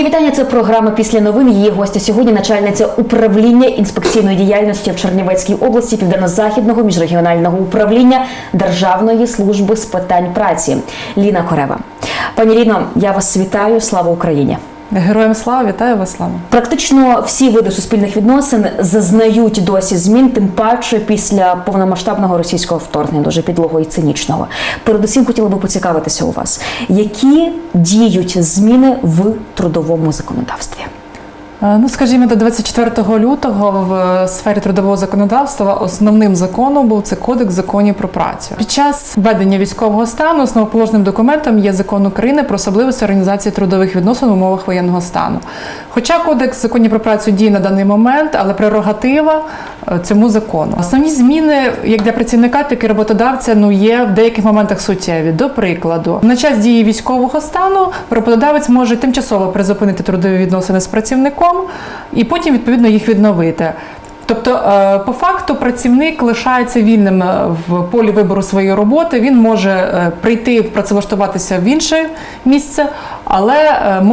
Мої вітання. Це програма після новин. Її гостя сьогодні начальниця управління інспекційної діяльності в Чернівецькій області Південно-Західного міжрегіонального управління Державної служби з питань праці Ліна Корева. Пані Ліно, я вас вітаю. Слава Україні! Героям слава, вітаю вас, слава. Практично всі види суспільних відносин зазнають досі змін, тим паче після повномасштабного російського вторгнення, дуже підлого і цинічного. Передусім хотіла би поцікавитися у вас, які діють зміни в трудовому законодавстві. Е, Ну, скажімо, до 24 лютого в е, сфері трудового законодавства основним законом був це Кодекс законів про працю. Під час введення військового стану основоположним документом є закон України про особливості організації трудових відносин в умовах воєнного стану. Хоча Кодекс законів про працю діє на даний момент, але прерогатива е, цьому закону. Основні зміни як для працівника, так і роботодавця ну є в деяких моментах суттєві. До прикладу, на час дії військового стану роботодавець може тимчасово призупинити трудові відносини з працівником і потім відповідно їх відновити. Тобто, е, по факту, працівник лишається вільним е, в полі вибору своєї роботи. Він може е, прийти працевлаштуватися в інше місце, але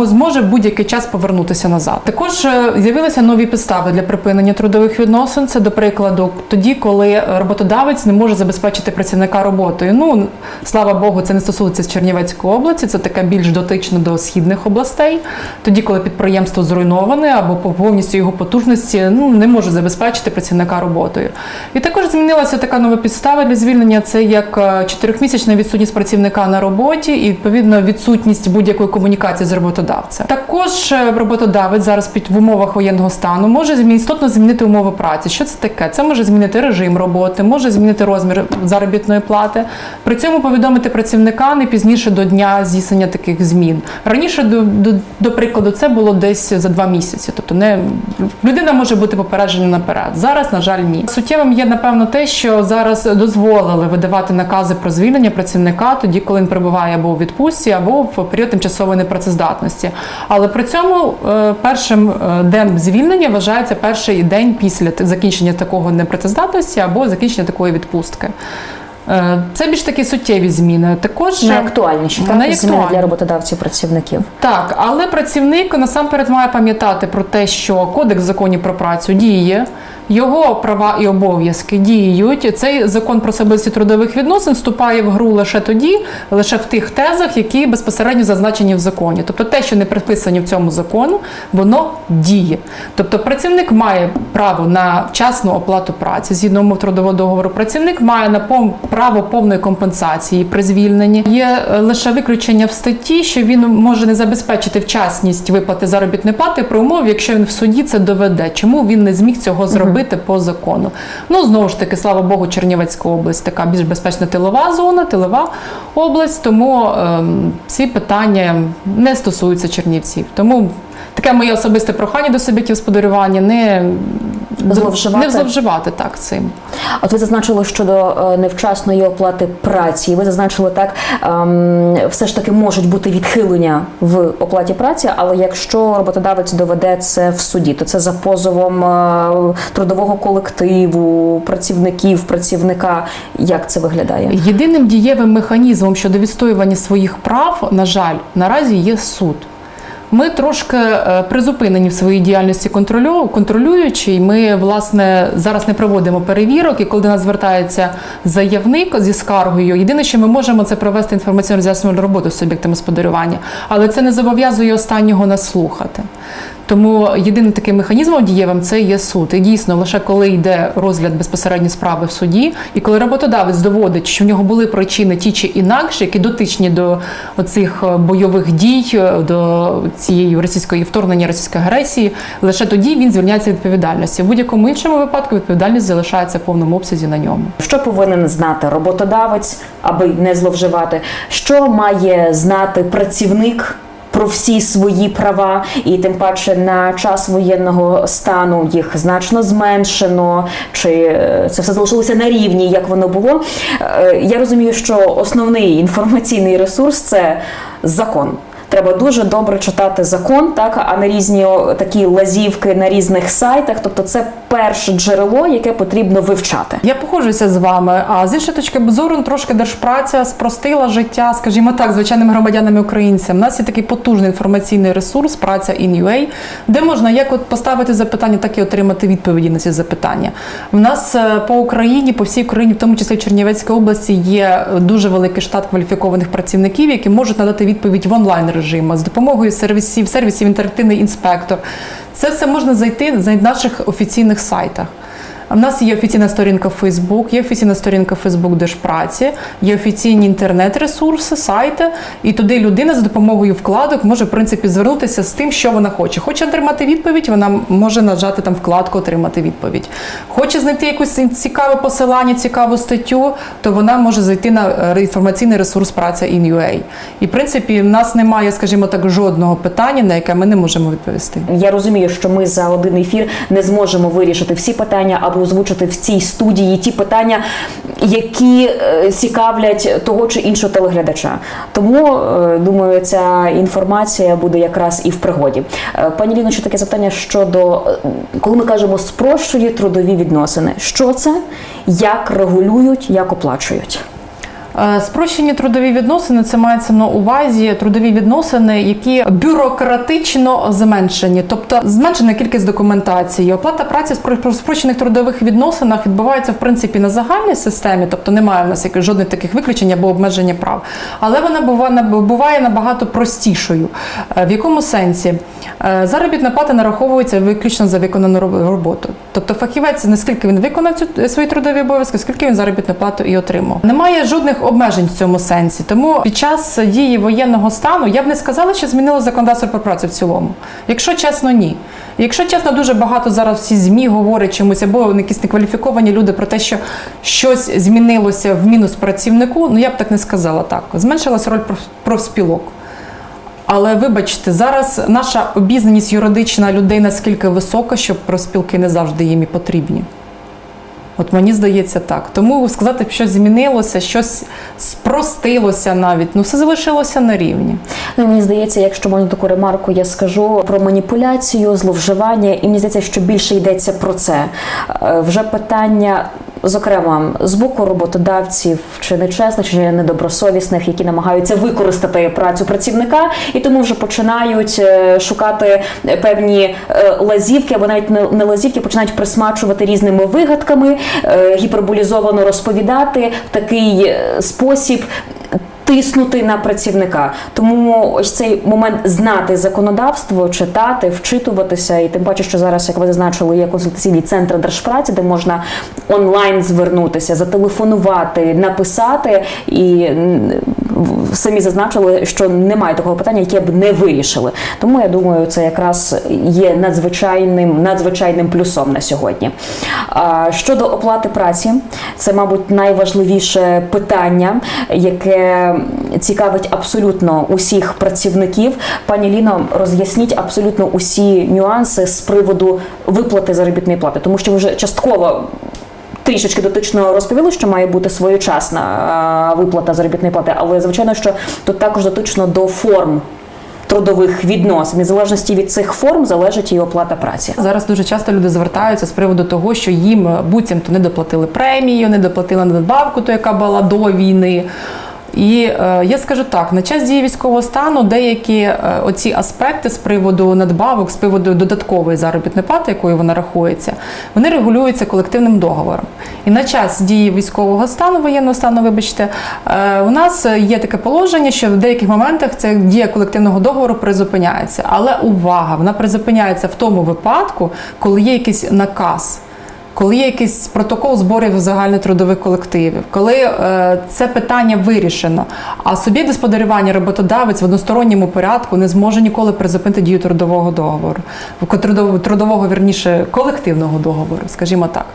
зможе будь-який час повернутися назад. Також з'явилися нові підстави для припинення трудових відносин. Це, до прикладу, тоді, коли роботодавець не може забезпечити працівника роботою. Ну слава Богу, це не стосується Чернівецької області, це така більш дотична до східних областей. Тоді, коли підприємство зруйноване або по повністю його потужності ну не може забезпечити працівника роботою. І також змінилася така нова підстава для звільнення. Це як е, чотирьохмісячна відсутність працівника на роботі і відповідно відсутність будь-якої комунікації з роботодавцем. Також е, роботодавець зараз під в умовах воєнного стану може істотно змінити умови праці. Що це таке? Це може змінити режим роботи, може змінити розмір заробітної плати. При цьому повідомити працівника не пізніше до дня здійснення таких змін. Раніше до, до, до прикладу, це було десь за два місяці. Тобто не людина може бути попереджена наперед. Зараз, на жаль, ні. Суттєвим є напевно те, що зараз дозволили видавати накази про звільнення працівника тоді, коли він перебуває або у відпустці, або в період тимчасової непрацездатності. Але при цьому е, першим е, днем звільнення вважається перший день після закінчення такого непрацездатності або закінчення такої відпустки. Е, Це більш такі суттєві зміни. Також Найактуальніші так, Найактуальні. зміни для роботодавців працівників. так, але працівник насамперед має пам'ятати про те, що кодекс законів про працю діє, його права і обов'язки діють. Цей закон про особисті трудових відносин вступає в гру лише тоді, лише в тих тезах, які безпосередньо зазначені в законі. Тобто те, що не приписані в цьому закону, воно діє. Тобто працівник має право на вчасну оплату праці згідно умов трудового договору. Працівник має на право повної компенсації при звільненні. Є е, лише виключення в статті, що він може не забезпечити вчасність виплати заробітної плати при умові, якщо він в суді це доведе. Чому він не зміг цього зробити по закону? Ну знову ж таки, слава Богу, Чернівецька область така більш безпечна тилова зона, тилова область. Тому ем, ці питання не стосуються чернівців. Тому таке моє особисте прохання до суб'єктів господарювання не Зловживати? не зловживати так цим. От ви зазначили щодо е, невчасної оплати праці. Ви зазначили так, ем, все ж таки можуть бути відхилення в оплаті праці, але якщо роботодавець доведе це в суді, то це за позовом е, трудового колективу, працівників, працівника. Як це виглядає? Єдиним дієвим механізмом щодо відстоювання своїх прав, на жаль, наразі є суд. Ми трошки е, призупинені в своїй діяльності контролю, контролюючи, ми власне зараз не проводимо перевірок. І коли до нас звертається заявник зі скаргою, єдине, що ми можемо, це провести інформаційно роз'яснювальну роботу з суб'єктами господарювання, але це не зобов'язує останнього нас слухати. Тому єдиним таким механізмом дієвим це є суд. І дійсно, лише коли йде розгляд безпосередньо справи в суді, і коли роботодавець доводить, що в нього були причини ті чи інакші, які дотичні до оцих е, бойових дій, е, до цієї російської вторгнення російської агресії, лише тоді він звільняється відповідальності. В будь-якому іншому випадку відповідальність залишається в повному обсязі на ньому. Що повинен знати роботодавець, аби не зловживати? Що має знати працівник? Про всі свої права, і тим паче на час воєнного стану їх значно зменшено, чи е, це все залишилося на рівні, як воно було. Е, Я розумію, що основний інформаційний ресурс це закон. Треба дуже добре читати закон, так а не різні такі лазівки на різних сайтах. Тобто, це перше джерело, яке потрібно вивчати. Я погоджуюся з вами. А з іншої точки зору, трошки держпраця спростила життя, скажімо так, звичайним громадянам українцям. У нас є такий потужний інформаційний ресурс, праця in.ua, де можна як от поставити запитання, так і отримати відповіді на ці запитання. У нас е, по Україні, по всій Україні, в тому числі в Чернівецькій області, є дуже великий штат кваліфікованих працівників, які можуть надати відповідь в онлайн режимі з допомогою сервісів, сервісів інтерактивний інспектор. Це все можна зайти на наших офіційних сайтах. У нас є офіційна сторінка Facebook, є офіційна сторінка Facebook Держпраці, є офіційні інтернет-ресурси, сайти, і туди людина за допомогою вкладок може в принципі звернутися з тим, що вона хоче. Хоче отримати відповідь, вона може нажати там вкладку Отримати відповідь. Хоче знайти якусь цікаве посилання, цікаву статтю, то вона може зайти на е, інформаційний ресурс праця in.ua. І в принципі, в нас немає, скажімо так, жодного питання, на яке ми не можемо відповісти. Я розумію, що ми за один ефір не зможемо вирішити всі питання або озвучити в цій студії ті питання, які е, цікавлять того чи іншого телеглядача. Тому е, думаю, ця інформація буде якраз і в пригоді. Е, Пані Ліно, ще таке запитання щодо коли ми кажемо спрощує трудові відносини. Що це, як регулюють, як оплачують? Е, Спрощені трудові відносини це мається на увазі трудові відносини, які бюрократично зменшені, тобто зменшена кількість документації. Оплата праці в спро- спрощених трудових відносинах відбувається в принципі на загальній системі, тобто немає в нас жодних таких виключень або обмеження прав. Але вона буває, набагато простішою. Е, В якому сенсі? Е, Заробітна плата нараховується виключно за виконану роб- роботу. Тобто фахівець, наскільки він виконав свої трудові обов'язки, скільки він заробітну плату і отримав. Немає жодних обмежень в цьому сенсі. Тому під час дії воєнного стану я б не сказала, що змінило законодавство про працю в цілому. Якщо чесно, ні. Якщо чесно, дуже багато зараз всі змі говорять чомусь або якісь некваліфіковані люди про те, що щось змінилося в мінус працівнику. Ну я б так не сказала так. Зменшилася роль профспілок. Але вибачте, зараз наша обізнаність юридична людей наскільки висока, що профспілки не завжди їм і потрібні. От мені здається так. Тому сказати, що змінилося, щось спростилося навіть, ну все залишилося на рівні. Ну, мені здається, якщо можна таку ремарку, я скажу про маніпуляцію, зловживання, і мені здається, що більше йдеться про це. Е, Вже питання. Зокрема, з боку роботодавців чи нечесних, чи недобросовісних, які намагаються використати працю працівника, і тому вже починають е, шукати певні е, лазівки, або навіть не- лазівки, починають присмачувати різними вигадками, е, гіперболізовано розповідати в такий спосіб тиснути на працівника. Тому ось цей момент знати законодавство, читати, вчитуватися, і тим паче, що зараз, як ви зазначили, є консультаційний центр держпраці, де можна онлайн звернутися, зателефонувати, написати, і самі зазначили, що немає такого питання, яке б не вирішили. Тому я думаю, це якраз є надзвичайним надзвичайним плюсом на сьогодні. Щодо оплати праці, це, мабуть, найважливіше питання, яке цікавить абсолютно усіх працівників. Пані Ліно, роз'ясніть абсолютно усі нюанси з приводу виплати заробітної плати, тому що ви вже частково. Трішечки дотично розповіли, що має бути своєчасна виплата заробітної плати, але звичайно, що тут також дотично до форм трудових відносин. І залежності від цих форм залежить і оплата праці. Зараз дуже часто люди звертаються з приводу того, що їм е, буцімто не доплатили премію, не доплатили надбавку, ту, яка була до війни. І е, я скажу так: на час дії військового стану деякі е, оці аспекти з приводу надбавок, з приводу додаткової заробітної плати, якою вона рахується, вони регулюються колективним договором. І на час дії військового стану, воєнного стану, вибачте, е, у нас є таке положення, що в деяких моментах це дія колективного договору призупиняється. Але увага, вона призупиняється в тому випадку, коли є якийсь наказ. Коли є якийсь протокол зборів загальнотрудових колективів, коли е, це питання вирішено, а суб'єкт господарювання роботодавець в односторонньому порядку не зможе ніколи призупинити дію трудового договору, трудового, трудового вірніше колективного договору, скажімо так.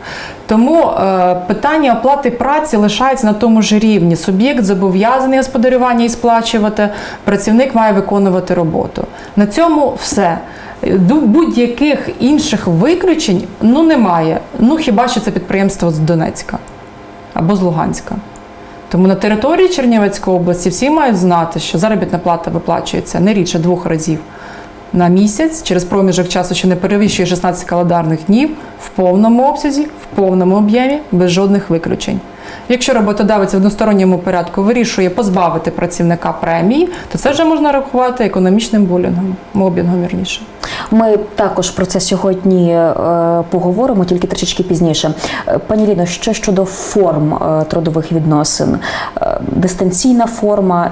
Тому е, питання оплати праці лишається на тому ж рівні. Суб'єкт зобов'язаний господарювання і сплачувати, працівник має виконувати роботу. На цьому все. Будь-яких інших виключень ну немає. Ну хіба що це підприємство з Донецька або з Луганська. Тому на території Чернівецької області всі мають знати, що заробітна плата виплачується не рідше двох разів на місяць через проміжок часу, що не перевищує 16 календарних днів в повному обсязі, в повному об'ємі, без жодних виключень. Якщо роботодавець в односторонньому порядку вирішує позбавити працівника премії, то це вже можна рахувати економічним булінгом, мобінгом вірніше. Ми також про це сьогодні е, поговоримо, тільки трішечки пізніше. Е, Пані Ліно, що щодо форм е, трудових відносин. Дистанційна форма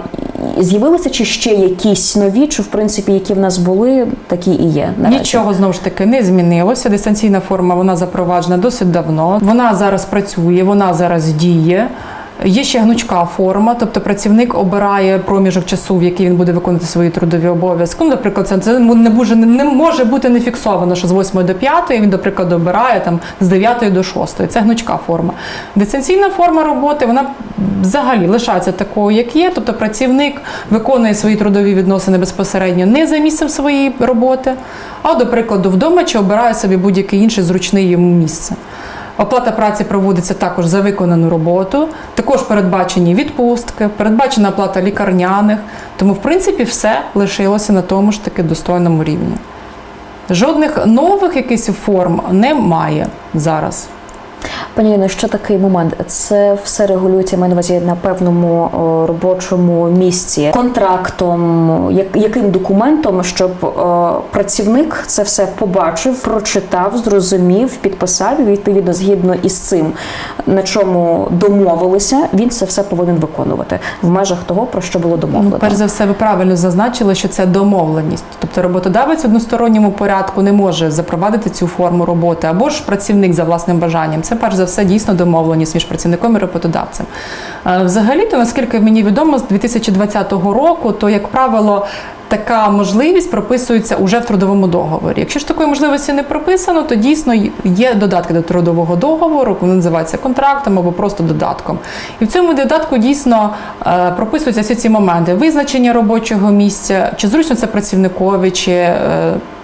з'явилися чи ще якісь нові, чи в принципі які в нас були, такі і є. наразі? Нічого знову ж таки не змінилося. Дистанційна форма вона запроваджена досить давно. Вона зараз працює, вона зараз діє. Є ще гнучка форма, тобто працівник обирає проміжок часу, в який він буде виконувати свої трудові обов'язки. Ну, наприклад, це, не може не може бути не фіксовано, що з 8 до 5 він, до прикладу, обирає там з 9 до 6. Це гнучка форма. Дистанційна форма роботи вона взагалі лишається такою, як є. Тобто працівник виконує свої трудові відносини безпосередньо не за місцем своєї роботи, а до прикладу вдома чи обирає собі будь-яке інше зручне йому місце. Оплата праці проводиться також за виконану роботу, також передбачені відпустки, передбачена оплата лікарняних. Тому, в принципі, все лишилося на тому ж таки достойному рівні. Жодних нових якихось форм немає зараз. Пані Ліно, ще такий момент. Це все регулюється маю на увазі на певному робочому місці контрактом, як, яким документом, щоб працівник це все побачив, прочитав, зрозумів, підписав і відповідно згідно із цим, на чому домовилися, він це все повинен виконувати в межах того, про що було домовлено. Ну, перш за все, ви правильно зазначили, що це домовленість. Тобто роботодавець в односторонньому порядку не може запровадити цю форму роботи, або ж працівник за власним бажанням. Це перш за все дійсно домовленість між працівником і роботодавцем. Е, Взагалі-то, наскільки мені відомо, з 2020 року, то як правило. Така можливість прописується уже в трудовому договорі. Якщо ж такої можливості не прописано, то дійсно є додатки до трудового договору, вони називаються контрактом або просто додатком. І в цьому додатку дійсно е, прописуються всі ці моменти: визначення робочого місця, чи зручно це працівникові, чи е,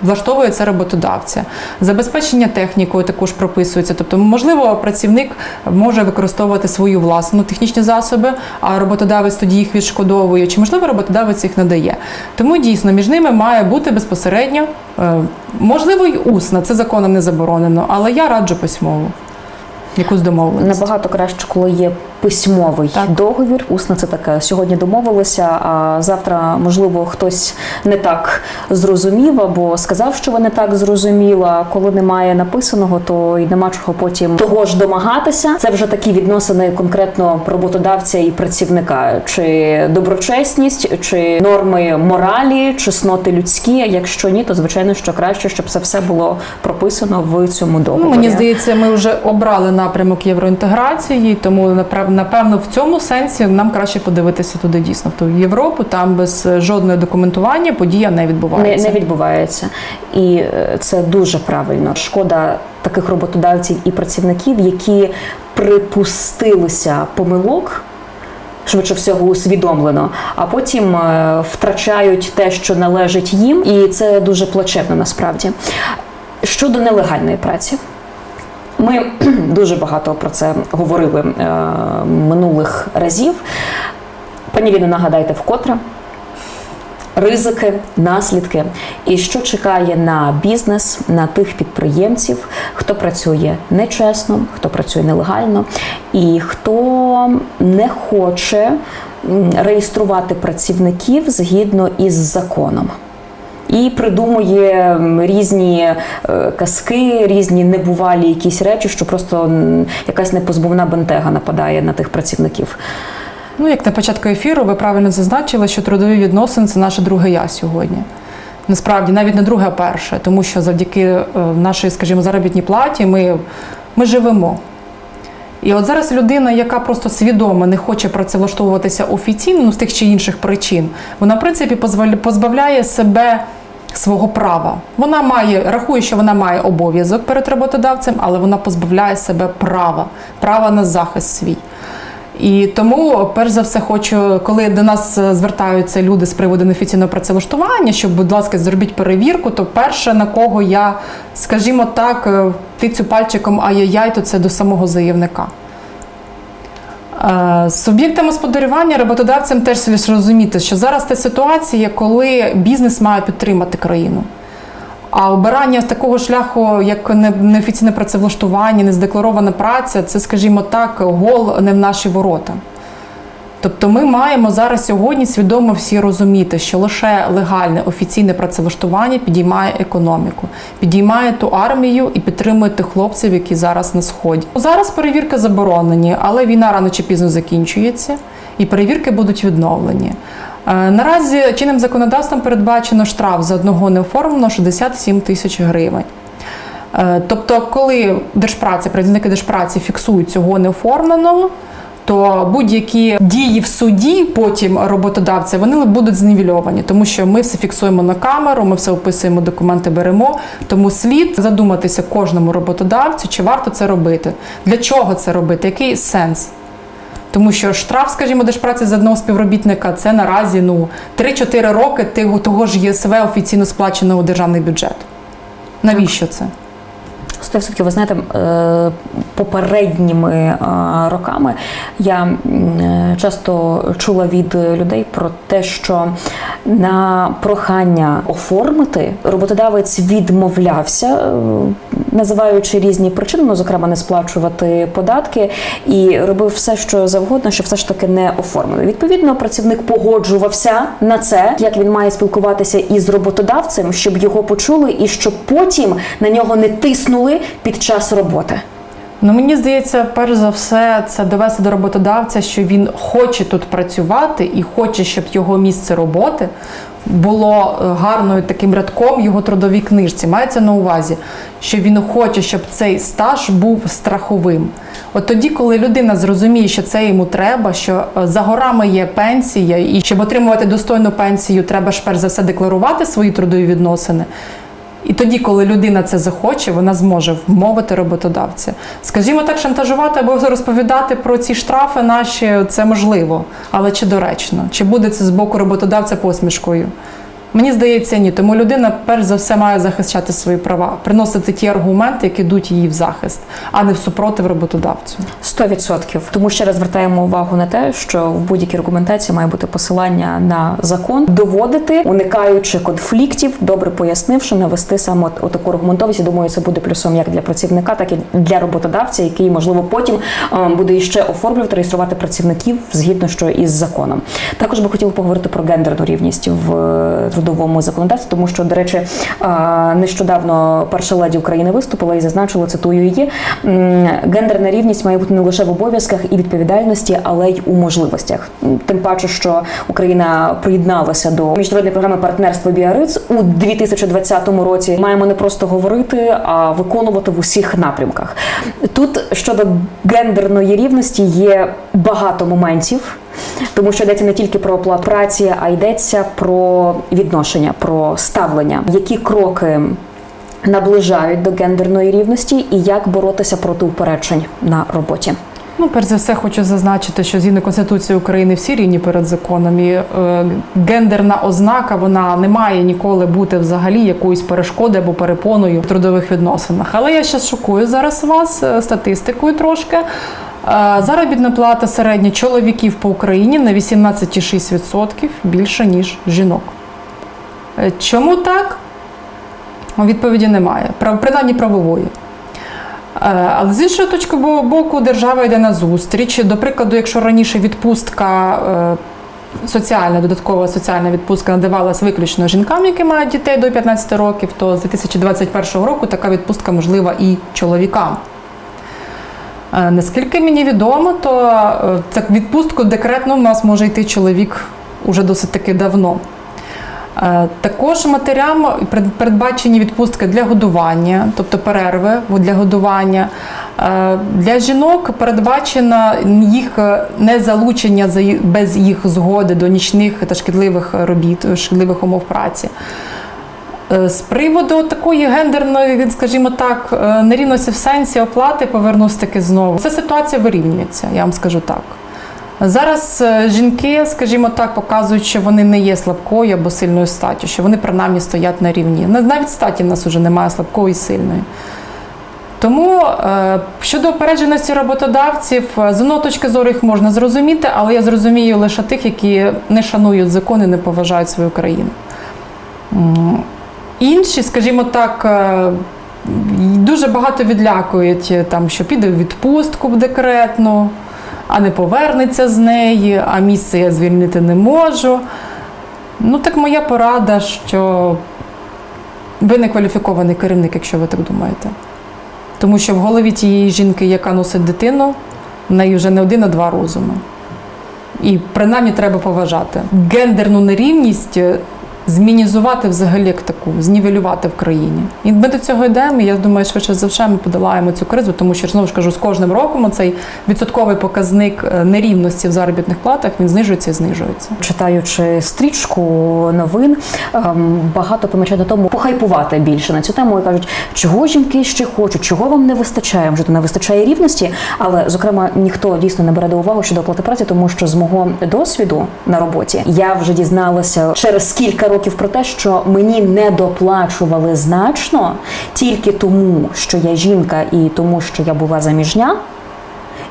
влаштовує це роботодавця. Забезпечення технікою також прописується. Тобто, можливо, працівник може використовувати свою власну технічні засоби, а роботодавець тоді їх відшкодовує, чи можливо роботодавець їх надає. Тому дійсно між ними має бути безпосередньо, е, можливо, й усна, це законом не заборонено, але я раджу письмову. Якусь домовленість. Набагато краще, коли є письмовий Так. договір. Усне це таке. Сьогодні домовилися, а завтра, можливо, хтось не так зрозумів або сказав, що ви не так зрозуміли. А коли немає написаного, то й нема чого потім того ж домагатися. Це вже такі відносини конкретно роботодавця і працівника, чи доброчесність, чи норми моралі, чесноти людські. Якщо ні, то звичайно, що краще, щоб це все було прописано в цьому договорі. Ну, мені здається, ми вже обрали напрямок євроінтеграції, тому напев- напевно в цьому сенсі нам краще подивитися туди дійсно в ту Європу. Там без е, жодного документування подія не не, відбувається. не відбувається. І е, це дуже правильно. Шкода таких роботодавців і працівників, які припустилися помилок. Швидше всього усвідомлено, а потім е, втрачають те, що належить їм, і це дуже плачевно насправді. Щодо нелегальної праці, ми дуже багато про це говорили е, минулих разів. Пані Ліно, нагадайте вкотре ризики, наслідки і що чекає на бізнес, на тих підприємців, хто працює нечесно, хто працює нелегально, і хто не хоче реєструвати працівників згідно із законом. І придумує різні е, казки, різні небувалі якісь речі, що просто якась непозбувна бентега нападає на тих працівників. Ну, як на початку ефіру, ви правильно зазначили, що трудові відносини це наше друге я сьогодні. Насправді, навіть не друге, а перше, тому що завдяки е, нашій, скажімо, заробітній платі ми, ми живемо. І от зараз людина, яка просто свідомо не хоче працевлаштовуватися офіційно ну, з тих чи інших причин, вона, в принципі, позбавляє себе свого права. Вона має, рахує, що вона має обов'язок перед роботодавцем, але вона позбавляє себе права, права на захист свій. І тому, перш за все, хочу, коли до нас е, звертаються люди з приводу неофіційного працевлаштування, що, будь ласка, зробіть перевірку, то перше, на кого я, скажімо так, е, тицю пальчиком ай-яй-яй, то це до самого заявника. Е, З суб'єктами господарювання роботодавцям теж слід розуміти, що зараз та ситуація, коли бізнес має підтримати країну. А обирання такого шляху, як неофіційне працевлаштування, нездекларована праця, це, скажімо так, гол не в наші ворота. Тобто ми маємо зараз сьогодні свідомо всі розуміти, що лише легальне офіційне працевлаштування підіймає економіку, підіймає ту армію і підтримує тих хлопців, які зараз на сході. Зараз перевірки заборонені, але війна рано чи пізно закінчується, і перевірки будуть відновлені. Е, Наразі чинним законодавством передбачено штраф за одного неоформленого 67 тисяч гривень. Е, Тобто, коли держпраці, працівники держпраці фіксують цього неоформленого, то будь-які дії в суді потім роботодавця вони будуть знівельовані, тому що ми все фіксуємо на камеру, ми все описуємо, документи беремо. Тому слід задуматися кожному роботодавцю, чи варто це робити, для чого це робити, який сенс. Тому що штраф, скажімо, держпраці з одного співробітника це наразі ну 3-4 роки того ж ЄСВ офіційно сплаченого у державний бюджет. Навіщо це? 100% ви знаєте, е, попередніми е, роками я е, часто чула від людей про те, що на прохання оформити роботодавець відмовлявся, називаючи різні причини, ну зокрема не сплачувати податки, і робив все, що завгодно, щоб все ж таки не оформили. Відповідно, працівник погоджувався на це, як він має спілкуватися із роботодавцем, щоб його почули, і щоб потім на нього не тиснули під час роботи. Ну мені здається, перш за все, це довести до роботодавця, що він хоче тут працювати і хоче, щоб його місце роботи було е, гарною таким рядком його трудовій книжці. Мається на увазі, що він хоче, щоб цей стаж був страховим. От тоді, коли людина зрозуміє, що це йому треба, що е, за горами є пенсія, і щоб отримувати достойну пенсію, треба ж перш за все декларувати свої трудові відносини. І тоді, коли людина це захоче, вона зможе вмовити роботодавця. Скажімо так, шантажувати або розповідати про ці штрафи наші це можливо, але чи доречно? Чи буде це з боку роботодавця посмішкою? Мені здається, ні. Тому людина перш за все має захищати свої права, приносити ті аргументи, які йдуть її в захист, а не в супротив роботодавцю. 100%. Тому ще раз звертаємо увагу на те, що в будь-якій аргументації має бути посилання на закон, доводити, уникаючи конфліктів, добре пояснивши, навести саме от, таку аргументовість. І Думаю, це буде плюсом як для працівника, так і для роботодавця, який можливо потім е, буде іще оформлювати, реєструвати працівників згідно що із законом. Також би хотіла поговорити про гендерну рівність в е, трудовому законодавстві, тому що, до речі, нещодавно перша леді України виступила і зазначила, цитую її. Гендерна рівність має бути не лише в обов'язках і відповідальності, але й у можливостях. Тим паче, що Україна приєдналася до міжнародної програми партнерства Біариц у 2020 році. Маємо не просто говорити, а виконувати в усіх напрямках. Тут щодо гендерної рівності є багато моментів. Тому що йдеться не тільки про оплату праці, а йдеться про відношення, про ставлення, які кроки наближають до гендерної рівності і як боротися проти упереджень на роботі. Ну, перш за все, хочу зазначити, що згідно Конституції України всі рівні перед законом. І е, гендерна ознака вона не має ніколи бути взагалі якоюсь перешкодою або перепоною в трудових відносинах. Але я ще шокую зараз вас е, статистикою трошки. Заробітна плата середня чоловіків по Україні на 18,6% більше ніж жінок. Е, Чому так? Відповіді немає, принаймні правової. Е, Але з іншої точки боку, держава йде на зустріч. До прикладу, якщо раніше відпустка. е, Соціальна додаткова соціальна відпустка надавалась виключно жінкам, які мають дітей до 15 років, то з 2021 року така відпустка можлива і чоловікам. Е, Наскільки мені відомо, то е, так відпустку декретно в нас може йти чоловік уже досить таки давно. Е, Також матерям передбачені відпустки для годування, тобто перерви для годування. Е, Для жінок передбачено їх е, незалучення без їх згоди до нічних та шкідливих робіт, шкідливих умов праці. Е, З приводу такої гендерної, скажімо так, е, нерівності в сенсі оплати, повернусь таки знову. Ця ситуація вирівнюється, я вам скажу так. Зараз е, жінки, скажімо так, показують, що вони не є слабкою або сильною статтю, що вони принаймні стоять на рівні. Навіть статі в нас вже немає слабкої і сильної. Тому щодо опередженості роботодавців, з одної точки зору їх можна зрозуміти, але я зрозумію лише тих, які не шанують закони, не поважають свою країну. Інші, скажімо так, е, дуже багато відлякують, е, там, що піде в відпустку декретну, а не повернеться з неї, а місце я звільнити не можу. Ну, так моя порада, що ви не кваліфікований керівник, якщо ви так думаєте. Тому що в голові тієї жінки, яка носить дитину, в неї вже не один, а два розуми. І принаймні треба поважати. Гендерну нерівність е, змінізувати взагалі як таку, знівелювати в країні. І ми до цього йдемо. І я думаю, швидше за все ми подолаємо цю кризу, тому що знову ж кажу, з кожним роком цей відсотковий показник е, нерівності в заробітних платах він знижується і знижується. Читаючи стрічку новин, ем, багато помічає на тому похайпувати більше на цю тему і кажуть, чого жінки ще хочуть, чого вам не вистачає. Вже то не вистачає рівності, але зокрема ніхто дійсно не бере до уваги щодо оплати праці, тому що з мого досвіду на роботі я вже дізналася через кілька років про те, що мені не доплачували значно тільки тому, що я жінка, і тому, що я була заміжня.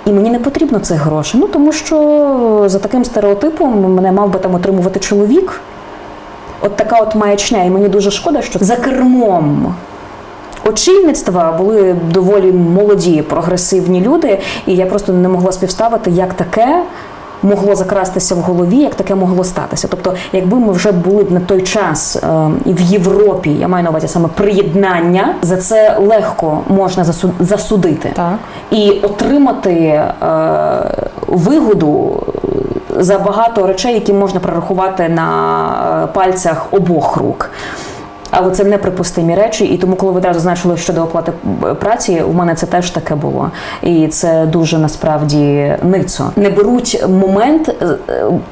І мені не потрібно цих грошей. Ну тому що за таким стереотипом мене мав би там отримувати чоловік. От така от маячня, і мені дуже шкода, що за кермом очільництва були доволі молоді, прогресивні люди, і я просто не могла співставити, як таке. Могло закрастися в голові, як таке могло статися. Тобто, якби ми вже були б на той час е, і в Європі, я маю на увазі саме приєднання, за це легко можна засу- засудити Так. і отримати е, вигоду за багато речей, які можна прорахувати на е, пальцях обох рук. Але це неприпустимі речі, і тому, коли ви одразу зазначили щодо оплати е, праці, у мене це теж таке було. І це дуже насправді ницо. Не беруть момент е,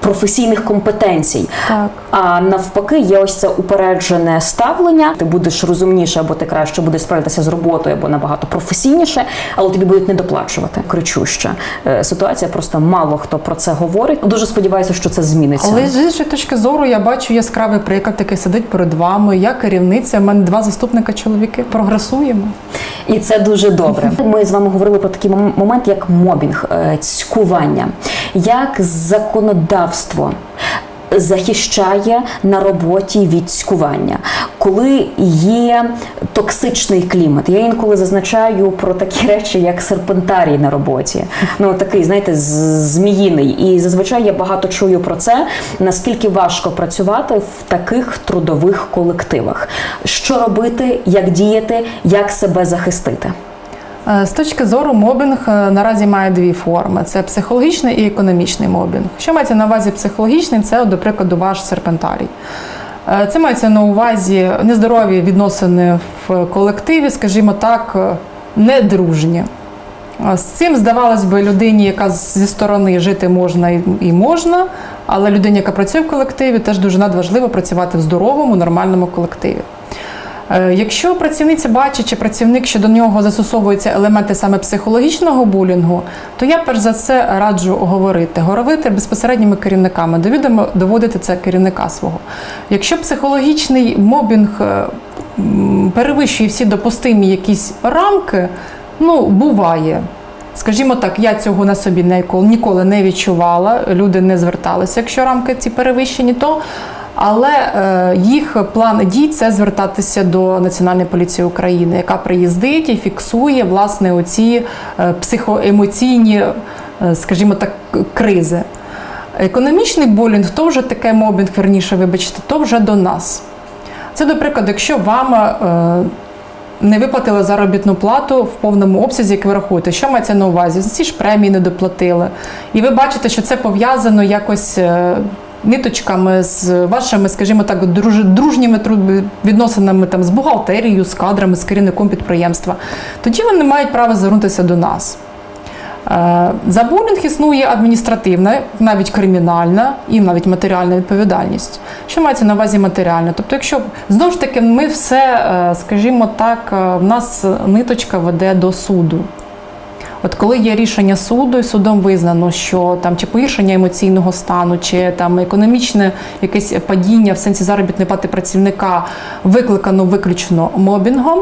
професійних компетенцій. Так. А навпаки, є ось це упереджене ставлення. Ти будеш розумніше, або ти краще будеш справитися з роботою, або набагато професійніше, але тобі будуть недоплачувати. Кричуща Е, ситуація. Просто мало хто про це говорить. Дуже сподіваюся, що це зміниться. Але з іншої точки зору я бачу яскравий приклад, який сидить перед вами. Я керівниця, в мене два заступника чоловіки. Прогресуємо. І це дуже добре. Ми з вами говорили про такий мом- момент, як мобінг, е, цькування, як законодавство. Захищає на роботі від цькування, коли є токсичний клімат. Я інколи зазначаю про такі речі, як серпентарій на роботі. Ну такий, знаєте, зміїний. І зазвичай я багато чую про це, наскільки важко працювати в таких трудових колективах. Що робити, як діяти, як себе захистити. Е, З точки зору мобінг е, наразі має дві форми: це психологічний і економічний мобінг. Що мається на увазі психологічний, це, до прикладу, ваш серпентарій. Е, Це мається на увазі нездорові відносини в колективі, скажімо так, недружні. З цим, здавалось би, людині, яка зі сторони жити можна і можна, але людині, яка працює в колективі, теж дуже надважливо працювати в здоровому, нормальному колективі. Е, Якщо працівниця бачить, чи працівник, що до нього застосовуються елементи саме психологічного булінгу, то я перш за все раджу говорити, говорити безпосередніми керівниками, до відома доводити це керівника свого. Якщо психологічний мобінг е, перевищує всі допустимі якісь рамки, ну буває. Скажімо так, я цього на собі ніколи не відчувала. Люди не зверталися, якщо рамки ці перевищені, то але е, їх план дій це звертатися до Національної поліції України, яка приїздить і фіксує власне оці е, психоемоційні, е, скажімо так, кризи. Економічний булінг то вже таке мобінг, верніше, вибачте, то вже до нас. Це, до прикладу, якщо вам не виплатили заробітну плату в повному обсязі, як ви рахуєте, що мається на увазі? Ці ж премії не доплатили. І ви бачите, що це пов'язано якось. Ниточками з вашими, скажімо так, друж, дружніми відносинами там з бухгалтерією, з кадрами, з керівником підприємства, тоді вони мають право звернутися до нас. Е, За булінг існує адміністративна, навіть кримінальна і навіть матеріальна відповідальність. Що мається на увазі матеріальна? Тобто, якщо знову ж таки ми все, е, скажімо так, е, в нас ниточка веде до суду. От коли є рішення суду, і судом визнано, що там чи погіршення емоційного стану, чи там економічне якесь падіння в сенсі заробітної плати працівника викликано виключно мобінгом,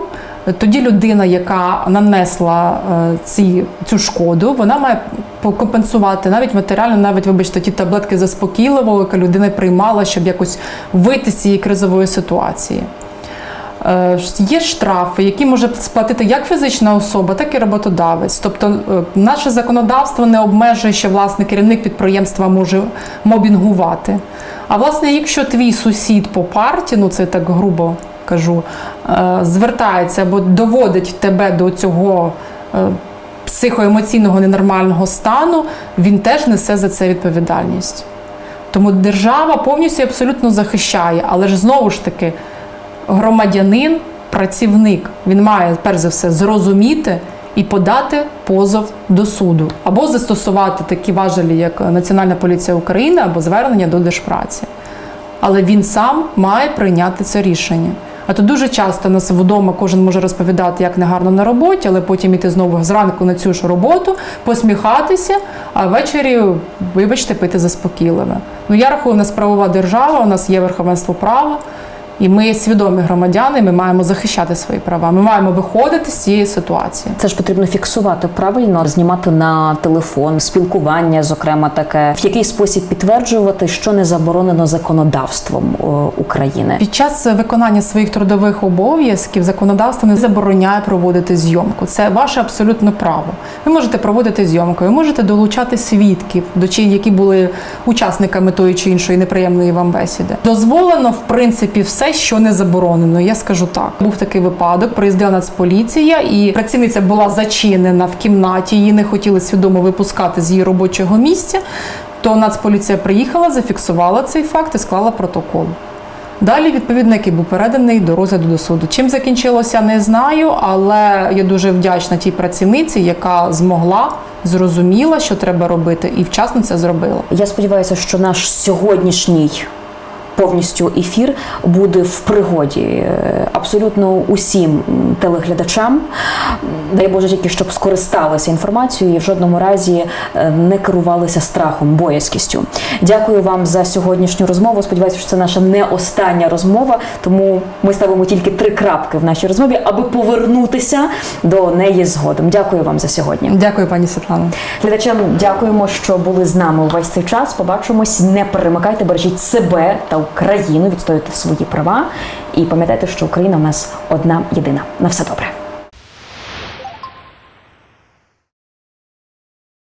тоді людина, яка нанесла е, ці, цю шкоду, вона має компенсувати навіть матеріально, навіть вибачте, ті таблетки заспокійливого, яка людина приймала, щоб якось вийти з цієї кризової ситуації. Е, Є штрафи, які може сплатити як фізична особа, так і роботодавець. Тобто е, наше законодавство не обмежує, що власне керівник підприємства може мобінгувати. А власне, якщо твій сусід по парті, ну це так грубо кажу, е, звертається або доводить тебе до цього психоемоційного ненормального стану, він теж несе за це відповідальність. Тому держава повністю абсолютно захищає, але ж знову ж таки громадянин, працівник, він має перш за все зрозуміти і подати позов до суду, або застосувати такі важелі, як Національна поліція України, або звернення до держпраці. Але він сам має прийняти це рішення. А то дуже часто нас вдома кожен може розповідати, як негарно на роботі, але потім іти знову зранку на цю ж роботу, посміхатися, а ввечері, вибачте, пити заспокійливе. Ну я рахую, у нас правова держава, у нас є верховенство права. І ми свідомі громадяни, ми маємо захищати свої права. Ми маємо виходити з цієї ситуації. Це ж потрібно фіксувати правильно, знімати на телефон, спілкування, зокрема, таке в який спосіб підтверджувати, що не заборонено законодавством України. Під час виконання своїх трудових обов'язків законодавство не забороняє проводити зйомку. Це ваше абсолютно право. Ви можете проводити зйомку, ви можете долучати свідків, до чи які були учасниками тої чи іншої неприємної вам бесіди. Дозволено, в принципі, все, що не заборонено. Я скажу так. Був такий випадок. Приїздила Нацполіція, і працівниця була зачинена в кімнаті. Її не хотіли свідомо випускати з її робочого місця. То Нацполіція приїхала, зафіксувала цей факт і склала протокол. Далі, відповідно, який був переданий до розгляду до суду. Чим закінчилося, не знаю, але я дуже вдячна тій працівниці, яка змогла, зрозуміла, що треба робити, і вчасно це зробила. Я сподіваюся, що наш сьогоднішній. Повністю ефір буде в пригоді е, абсолютно усім телеглядачам. Дай Боже, тільки щоб скористалися інформацією і в жодному разі е, не керувалися страхом, боязкістю. Дякую вам за сьогоднішню розмову. Сподіваюся, що це наша не остання розмова, тому ми ставимо тільки три крапки в нашій розмові, аби повернутися до неї згодом. Дякую вам за сьогодні. Дякую, пані Світлано. Глядачам дякуємо, що були з нами увесь цей час. Побачимось, не перемикайте, бережіть себе та Україну, відстоюйте свої права. І пам'ятайте, що Україна у нас одна єдина. На все добре.